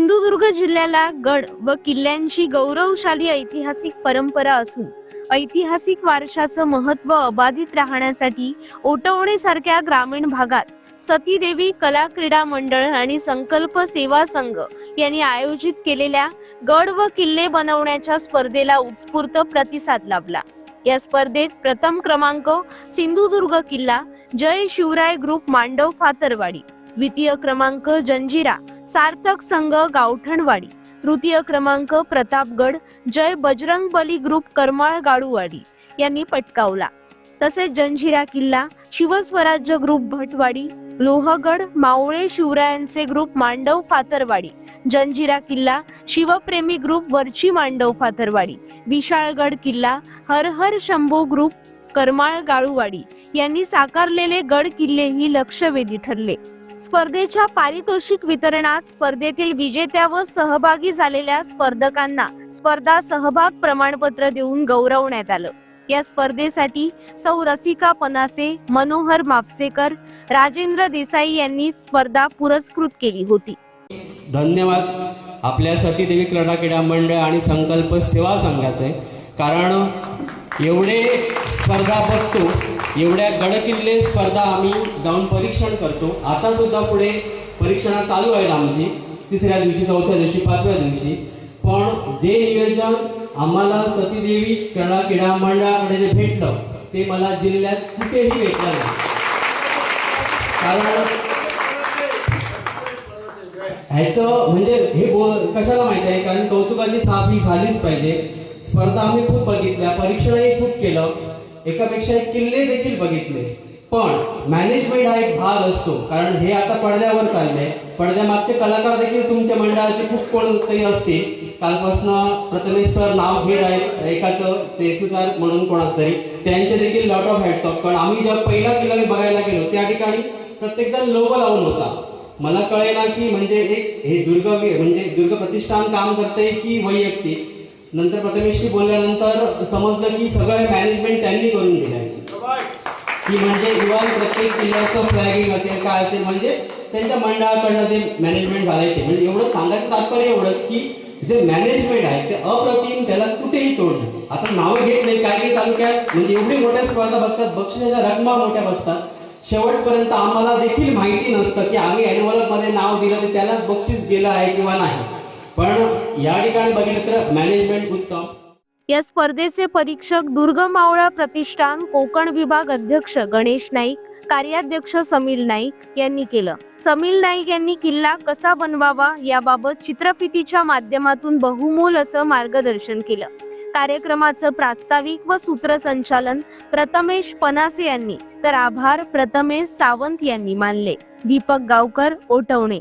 सिंधुदुर्ग जिल्ह्याला गड व किल्ल्यांची गौरवशाली ऐतिहासिक परंपरा असून ऐतिहासिक वारशाचं महत्त्व अबाधित राहण्यासाठी ओटवणे सारख्या ग्रामीण भागात सतीदेवी कला क्रीडा मंडळ आणि संकल्प सेवा संघ यांनी आयोजित केलेल्या गड व किल्ले बनवण्याच्या स्पर्धेला उत्स्फूर्त प्रतिसाद लाभला. या स्पर्धेत प्रथम क्रमांक सिंधुदुर्ग किल्ला जय शिवराय ग्रुप मांडव फातरवाडी द्वितीय क्रमांक जंजिरा सार्थक संघ गावठणवाडी. तृतीय क्रमांक प्रतापगड जय बजरंग बली ग्रुप करमाळ गाडूवाडी यांनी पटकावला. तसेच जंजिरा किल्ला शिवस्वराज्य ग्रुप भटवाडी लोहगड मावळे शिवरायांचे ग्रुप मांडव फातरवाडी जंजिरा किल्ला शिवप्रेमी ग्रुप वरची मांडव फातरवाडी विशाळगड किल्ला हरहर शंभू ग्रुप करमाळ गाळूवाडी यांनी साकारलेले गड किल्लेही लक्षवेधी ठरले. स्पर्धेच्या पारितोषिक वितरणात स्पर्धेतील विजेत्या व सहभागी झालेल्या स्पर्धकांना स्पर्धा सहभाग प्रमाणपत्र देऊन गौरवण्यात आलं. या स्पर्धेसाठी सौ रसिका पनासे मनोहर मापसेकर राजेंद्र देसाई यांनी स्पर्धा पुरस्कृत केली होती. धन्यवाद. आपल्या सतीदेवी क्रीडा क्रीडा मंडळ आणि संकल्प सेवा संघाचे. कारण एवढे स्पर्धा बघतो एवढ्या गडकिल्ले स्पर्धा आम्ही जाऊन परीक्षण करतो. आता सुद्धा पुढे परीक्षणं चालू आहेत आमची. तिसऱ्या दिवशी चौथ्या दिवशी पाचव्या दिवशी. पण जे नियोजन आम्हाला सतीदेवी क्रीडा क्रीडा मंडळाकडे जे भेटलं ते मला जिल्ह्यात कुठेही भेटलं नाही. कारण ह्याचं म्हणजे हे बोल कशाला माहिती आहे? कारण कौतुकाची थाप ही झालीच पाहिजे. स्पर्धा आम्ही खूप बघितल्या परीक्षणही खूप केलं. एकापेक्षा एक किल्ले देखील बघितले. पण मॅनेजमेंट हा एक भाग असतो. कारण हे आता पडद्यावर चाललंय. पडद्यामागचे कलाकार देखील तुमच्या मंडळाचे खूप कोणतरी असतील. कालपासून प्रथमेश सर नाव घेत आहेत. एकाचं ते म्हणून कोणाच तरी त्यांचे देखील लॉट ऑफ हॅट्स ऑफ पण आम्ही जेव्हा पहिला किल्ला मी बघायला गेलो त्या ठिकाणी प्रत्येकजण लोगो लावून होता. मला कळेना की म्हणजे एक हे दुर्ग म्हणजे दुर्ग प्रतिष्ठान काम करते की वैयक्तिक? नंतर प्रथमेशशी बोलल्यानंतर समजलं की सगळं मॅनेजमेंट त्यांनी करून दिलं आहे. की म्हणजे इव्हन प्रत्येक किल्ल्याचं फ्लॅगिंग असेल काय असेल म्हणजे त्यांच्या मंडळाकडनं जे मॅनेजमेंट झालंय ते. म्हणजे एवढं सांगायचं तात्पर्य एवढंच की जे मॅनेजमेंट आहे ते अप्रतिम त्याला कुठेही तोड नाही. आता नावं घेत नाही काही काही तालुक्यात म्हणजे एवढी मोठ्या स्पर्धा बघतात बक्षिसाच्या रकमा मोठ्या बसतात. शेवटपर्यंत आम्हाला देखील माहिती नसतं की आम्ही envelope मध्ये नाव दिलं तर त्यालाच बक्षीस गेलं आहे किंवा नाही. पण या ठिकाणी बघितलं तर मॅनेजमेंट उत्तम. या स्पर्धेचे परीक्षक दुर्ग मावळा प्रतिष्ठान कोकण विभाग अध्यक्ष गणेश नाईक कार्याध्यक्ष समील नाईक यांनी केलं. समील नाईक यांनी किल्ला कसा बनवावा याबाबत चित्रफितीच्या माध्यमातून बहुमोल असं मार्गदर्शन केलं. कार्यक्रमाचं प्रास्ताविक व सूत्रसंचालन प्रथमेश पनासे यांनी तर आभार प्रथमेश सावंत यांनी मानले. दीपक गावकर ओटवणे.